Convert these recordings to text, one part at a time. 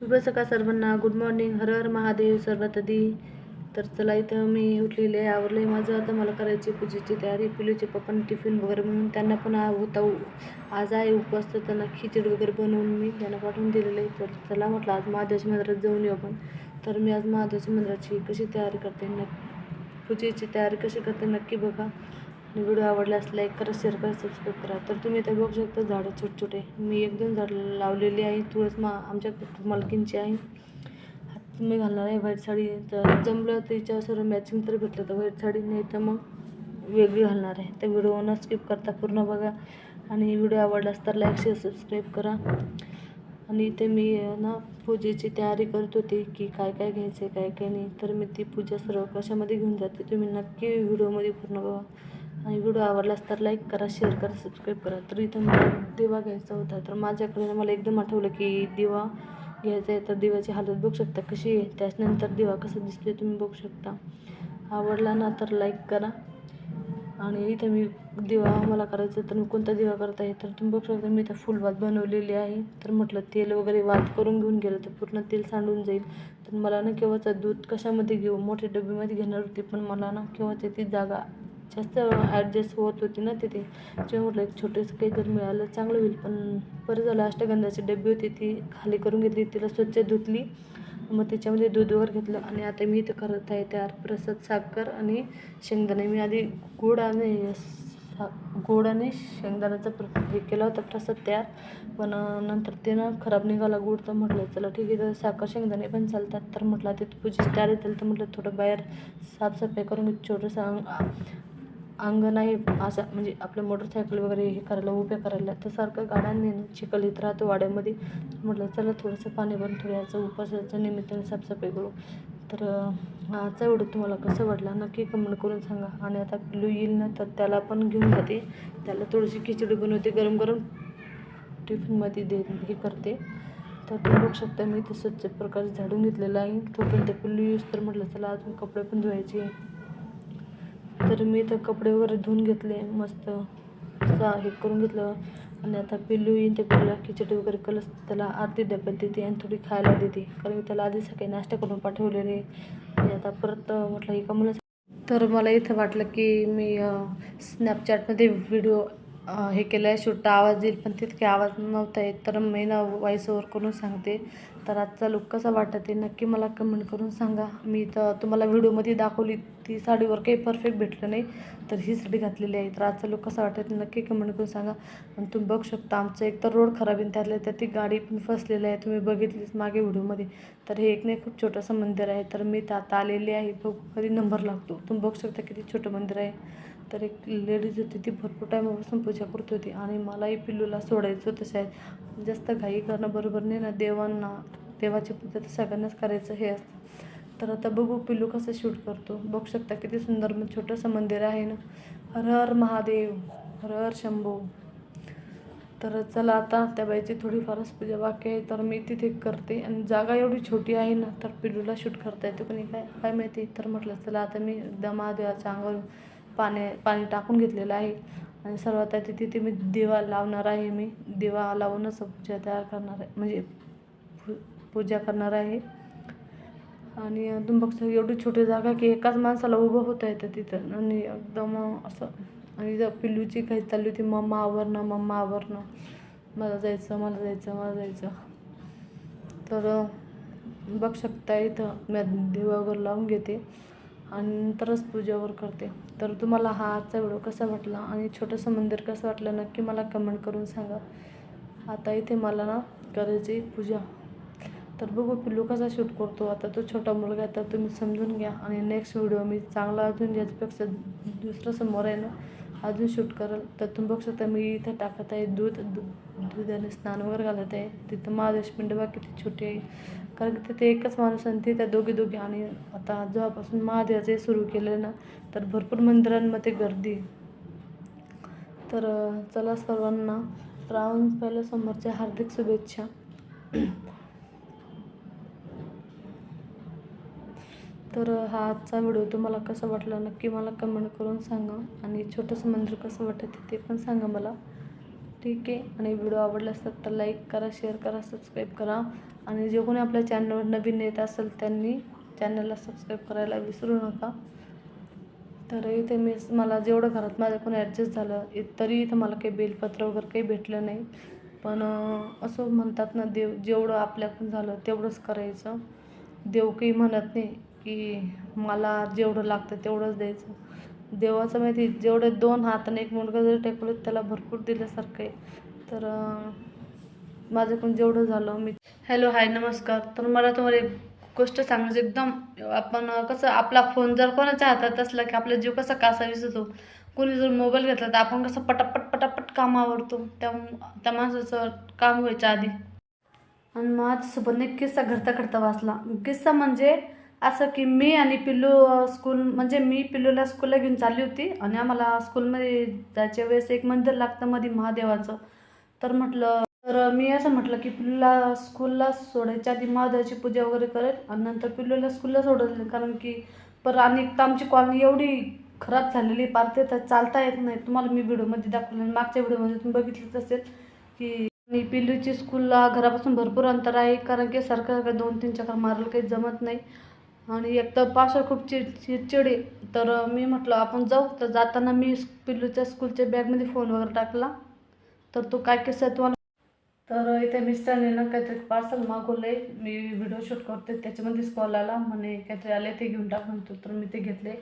शुभ सकाळ सर्वांना. गुड मॉर्निंग हर हर महादेव सर्वतदी. तर चला इथं मी उठलेले आहे. आवरलं आहे माझं. आता मला करायची पूजेची तयारी. पिलूचे पप्पांनी टिफिन वगैरे म्हणून त्यांना पण होता आज आहे उपवास. तर त्यांना खिचडी वगैरे बनवून मी त्यांना पाठवून दिलेलं आहे. तर चला म्हटलं आज महादेवाच्या मंदिरात जाऊन येऊ आपण. तर मी आज महादेवाच्या मंदिराची कशी तयारी करते? नक्की पूजेची तयारी कशी करते? नक्की बघा. आणि व्हिडिओ आवडल्यास लाईक करा शेअर करा सबस्क्राईब करा. तर तुम्ही इथे बघू शकता झाडं छोटे छोटे मी एक दोन झाडं लावलेली आहे. तुळस मा आमच्या मालकींची आहे. हात मी घालणार आहे व्हाईट साडी. तर जमलं तिच्या सर्व मॅचिंग तर भेटलं तर व्हाईट साडी नाही तर मग वेगळी घालणार आहे. तर व्हिडिओ न स्किप करता पूर्ण बघा. आणि व्हिडिओ आवडलास तर लाईक शेअर सबस्क्राईब करा. आणि इथे मी ना पूजेची तयारी करत होते की काय काय घ्यायचं आहे काय काय नाही. तर मी ती पूजा सर्व कशामध्ये घेऊन जाते तुम्ही नक्की व्हिडिओमध्ये पूर्ण बघा. आणि व्हिडिओ आवडलास तर लाईक करा शेअर करा सबस्क्राईब करा. तर इथं मला दिवा घ्यायचा होता. तर माझ्याकडे ना मला एकदम आठवलं की दिवा घ्यायचा आहे. तर दिव्याची हालत बघू शकता कशी आहे. त्याच्यानंतर दिवा कसा दिसतोय तुम्ही बघू शकता. आवडला ना तर लाईक करा. आणि इथं मी दिवा मला करायचं तर मी कोणता दिवा करत आहे तर तुम्ही बघू शकता. मी इथं फुलवात बनवलेली आहे. तर म्हटलं तेल वगैरे वात करून घेऊन गेलं तर पूर्ण तेल सांडून जाईल. तर मला ना केव्हाचं दूध कशामध्ये घेऊ? मोठ्या डबीमध्ये घेणार होती. पण मला ना केव्हाची ती जागा जास्त ॲडजस्ट होत होती ना तिथे. तेव्हा म्हटलं एक छोटंसं काही जर मिळालं चांगलं होईल. पण बरं झालं अष्टगंधाची डबी होती ती खाली करून घेतली तिला स्वच्छ धुतली. मग त्याच्यामध्ये दूध वगैरे घेतलं. आणि आता मी इथं करत आहे तयार प्रसाद साखर आणि शेंगदाणे. मी आधी गोड आणि सा गोड आणि शेंगदाण्याचा प्र हे केला होता प्रसाद तयार. पण नंतर ते ना खराब निघाला गोड. तर म्हटलं चला ठीक आहे तर साखर शेंगदाणे पण चालतात. तर म्हटलं ते पूजेची तयार येतील तर म्हटलं थोडं बाहेर साफसफाई करून छोटंसं अंगण आहे असं म्हणजे आपलं मोटरसायकल वगैरे हे करायला उभ्या करायला तर सारखं गाड्यांनी चिखल येत राहतो वाड्यामध्ये. म्हटलं चला थोडंसं पाणी भरून ठेवायचं उपासाच्या निमित्ताने साफसफाई करू. तर आजचा व्हिडिओ तुम्हाला कसं वाटला नक्की कमेंट करून सांगा. आणि आता पिल्लू येईल ना तर त्याला पण घेऊन जाते. त्याला थोडीशी खिचडी बनवते गरम गरम टिफिनमध्ये दे हे करते. तर तुम्ही बघू शकता मी ते स्वच्छ प्रकारे झाडून घेतलेलं आहे. तोपर्यंत पिल्लू यूज तर म्हटलं चला अजून कपडे पण धुवायचे. तर मी तर कपडे वगैरे धुवून घेतले मस्त सा हे करून घेतलं. आणि आता पिल्लू येईन ते पिल्लूला खिचडी वगैरे कलस त्याला आरती डब्यात देते आणि थोडी खायला देते. कारण मी त्याला आधी सकाळी नाश्ता करून पाठवलेले. आणि आता परत म्हटलं एका मुलाचं तर मला इथं वाटलं की मी स्नॅपचॅटमध्ये व्हिडिओ हे केलं आहे शूट आवाज येईल पण तितके आवाज नव्हता येत. तर मी ना व्हॉइस ओवर करून सांगते. तर आजचा लुक कसा वाटत आहे नक्की मला कमेंट करून सांगा. मी तर तुम्हाला व्हिडिओमध्ये दाखवली ती साडीवर काही परफेक्ट भेटलं नाही तर ही साडी घातलेली आहे. तर आजचा लुक कसा वाटत नक्की कमेंट करून सांगा. आणि तुम्ही बघू शकता आमचं एक तर रोड खराब आहे आणि त्यातल्या त्यात ती गाडी पण फसलेली आहे. तुम्ही बघितलीच मागे व्हिडिओमध्ये. तर हे एक नाही खूप छोटंसं मंदिर आहे. तर मी तर आता आलेली आहे बघू कधी नंबर लागतो. तुम्ही बघू शकता किती छोटं मंदिर आहे. तर एक लेडीज होती ती भरपूर टायमापासून पूजा करत होती आणि मलाही पिल्लूला सोडायचं होतं शाळेत. जास्त घाई करणं बरोबर नाही ना देवांना देवाची पूजा तर सगळ्यांनाच करायचं हे असतं. तर आता बघू पिल्लू कसं शूट करतो. बघू शकता किती सुंदर मग छोटंसं मंदिर आहे ना. हर हर महादेव हर हर शंभू. तर चला आता त्या बाईची थोडीफारच पूजा बाकी आहे. तर मी तिथे करते आणि जागा एवढी छोटी आहे ना तर पिल्लूला शूट करता येते. कोणी काय काय माहिती? तर म्हटलं चला आता मी एकदा महादेवाच्या अंगावर पाणी पाणी टाकून घेतलेलं आहे. आणि सर्वात आधी तिथे मी दिवा लावणार आहे मी. दिवा लावूनच पूजा तयार करणार आहे. म्हणजे पू पूजा करणार आहे. आणि अजून बघता एवढी छोटी जागा की एकाच माणसाला उभं होता येतं तिथं. आणि एकदम असं आणि जर पिल्लूची काही चालली होती मम्मा आवरणं मम्मा आवरणं. मला जायचं मला जायचं मला जायचं. तर बघ शकता इथं मी दिवा वगैरे लावून घेते. आणि नंतरच पूजेवर करते. तर तुम्हाला हा आजचा व्हिडिओ कसा वाटला आणि छोटंसं मंदिर कसं वाटलं नक्की मला कमेंट करून सांगा. आता इथे मला ना करायची पूजा. तर बघू पिल्लू कसा शूट करतो. आता तो छोटा मुलगा आहे तर तुम्ही समजून घ्या. आणि नेक्स्ट व्हिडिओ मी चांगला अजून याच्यापेक्षा दुसरं समोर आहे ना अजून शूट करेल. तर तुम्ही बघू शकता मी इथं टाकत आहे दूध. दुधाने स्नान वगैरे घालत आहे. तिथं महादेश पिंडबा किती छोटी आहे. कारण की तिथे एकच माणूस आणि तिथे दोघे दोघे आणि आता जेव्हापासून महादेवाचं सुरू केलं ना तर भरपूर मंदिरांमध्ये गर्दी तर चला सर्वांना श्रावण पहिल्या समोरच्या हार्दिक शुभेच्छा. तर हा आजचा व्हिडिओ तुम्हाला कसा वाटला नक्की मला कमेंट करून सांगा आणि छोटंसं मंदिर कसं वाटतं ते पण सांगा मला. ठीक आहे? आणि व्हिडिओ आवडला असतात तर लाईक करा शेअर करा सबस्क्राईब करा आणि जे कोणी आपल्या चॅनलवर नवीन येत असेल त्यांनी चॅनलला सबस्क्राईब करायला विसरू नका. तर इथे मी मला जेवढं घरात माझ्याकडून ॲडजस्ट झालं तरी इथं मला काही बेलपत्र वगैरे काही भेटलं नाही. पण असं म्हणतात ना देव जेवढं आपल्याकडून झालं तेवढंच करायचं. देव काही म्हणत नाही. की मला जेवढं लागतं तेवढंच द्यायचं. देवाचं माहिती जेवढे दोन हाताने एक मुलगा जरी टेकवलं त्याला भरपूर दिल्यासारखं आहे. तर माझ्याकडून जेवढं झालं मी हॅलो हाय नमस्कार. तर मला तुम्हाला एक गोष्ट सांगायची एकदम आपण कसं आपला फोन जर कोणाच्या हातात असला की आपला जीव कसा कासा विसरतो कोणी जर मोबाईल घेतला तर आपण कसं पटापट पटापट काम आवडतो त्या त्या माणसाचं काम व्हायच्या आधी. आणि माझ्यासोबत एक किस्सा घडता घडता वाचला. किस्सा म्हणजे असं की मी आणि पिल्लू स्कूल म्हणजे मी पिल्लूला स्कूलला घेऊन चालली होती आणि आम्हाला स्कूलमध्ये जायच्या वेळेस एक मंदिर लागतं मध्ये महादेवाचं. तर म्हटलं तर मी असं म्हटलं की पिल्लूला स्कूलला सोडायच्या आधी महादेवाची पूजा वगैरे करेल आणि नंतर पिल्लूला स्कूलला सोडेल कारण की पर आणि एक तर आमची कॉलनी एवढी खराब झालेली पार ते तर चालता येत नाही. तुम्हाला मी व्हिडिओमध्ये दाखवलं आणि मागच्या व्हिडिओमध्ये तुम्ही बघितलंच असेल की मी पिल्लूची स्कूलला घरापासून भरपूर अंतर आहे. कारण की सारखं दोन तीन चक्कर मारायला काही जमत नाही. आणि एक तर पावसाळा खूप चिड चिडचिड आहे. तर मी म्हटलं आपण जाऊ. तर जाताना मी पिल्लूच्या स्कूलच्या बॅगमध्ये फोन वगैरे टाकला. तर तो काय किस्सा आहे तुम्हाला तर इथे मिस्टरने ना काहीतरी पार्सल मागवलंय. मी व्हिडिओ शूट करते. त्याच्यामध्येच कॉल आला. म्हणे काहीतरी आले ते घेऊन टाक म्हणतो. तर मी ते घेतले.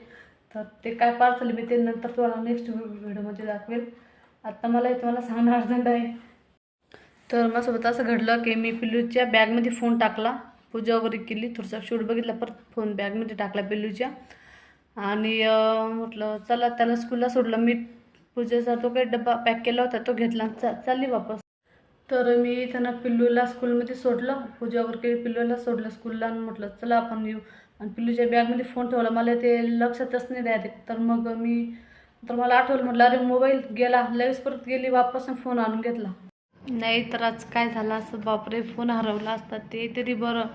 तर ते काय पार्सल मी ते नंतर तुम्हाला नेक्स्ट व्हिडिओमध्ये दाखवेल. आत्ता मला तुम्हाला सांगणं अर्जंट आहे. तर माझ्यासोबत असं घडलं की मी पिल्लूच्या बॅगमध्ये फोन टाकला. पूजा वगैरे केली थोडासा शूट बघितला परत फोन बॅगमध्ये टाकला पिल्लूच्या. आणि म्हटलं चला त्याला स्कूलला सोडलं. मी पूजेचा तो काही डब्बा पॅक केला होता तो घेतला आणि चा चालली वापस. तर मी त्यांना पिल्लूला स्कूलमध्ये सोडलं. पूजा वगैरे केली पिल्लूला सोडलं स्कूलला आणि म्हटलं चला आपण येऊ. आणि पिल्लूच्या बॅगमध्ये फोन ठेवला. मला ते लक्षातच नाही डायरेक्ट तर मग मी तर मला आठवलं म्हटलं अरे मोबाईल गेला. लगेच परत गेली वापस आणि फोन आणून घेतला. नाही तर आज काय झालं असं? बापरे फोन हरवला असता. ते तरी बरं.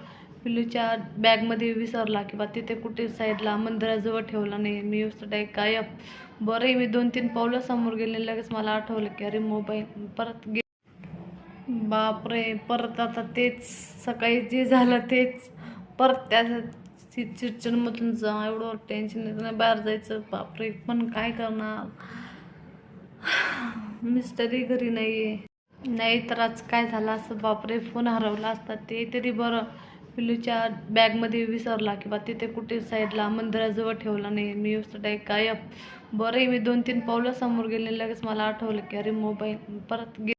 पिलूच्या बॅगमध्ये विसरला किंवा तिथे कुठे साईडला मंदिराजवळ ठेवला नाही. मी नुसतं डायरेक्ट गायब. बरं मी दोन तीन पावलं समोर गेले लगेच मला आठवलं की अरे मोबाईल. परत गे बापरे परत आता तेच. सकाळी जे झालं तेच. परत त्या चिडचिडमधून जा एवढं टेन्शन येतं नाही बाहेर जायचं. बापरे पण काय करणार? मिस्टरी घरी नाही आहे नाही तर आज काय झालं असं? बापरे फोन हरवला असता. ते तरी बरं. पिलूच्या बॅगमध्ये विसरला किंवा तिथे कुठे साईडला मंदिराजवळ ठेवला नाही. मी नुसतं डाय गायब बरं मी दोन तीन पावलं समोर गेले लगेच मला आठवलं की अरे मोबाईल. परत गे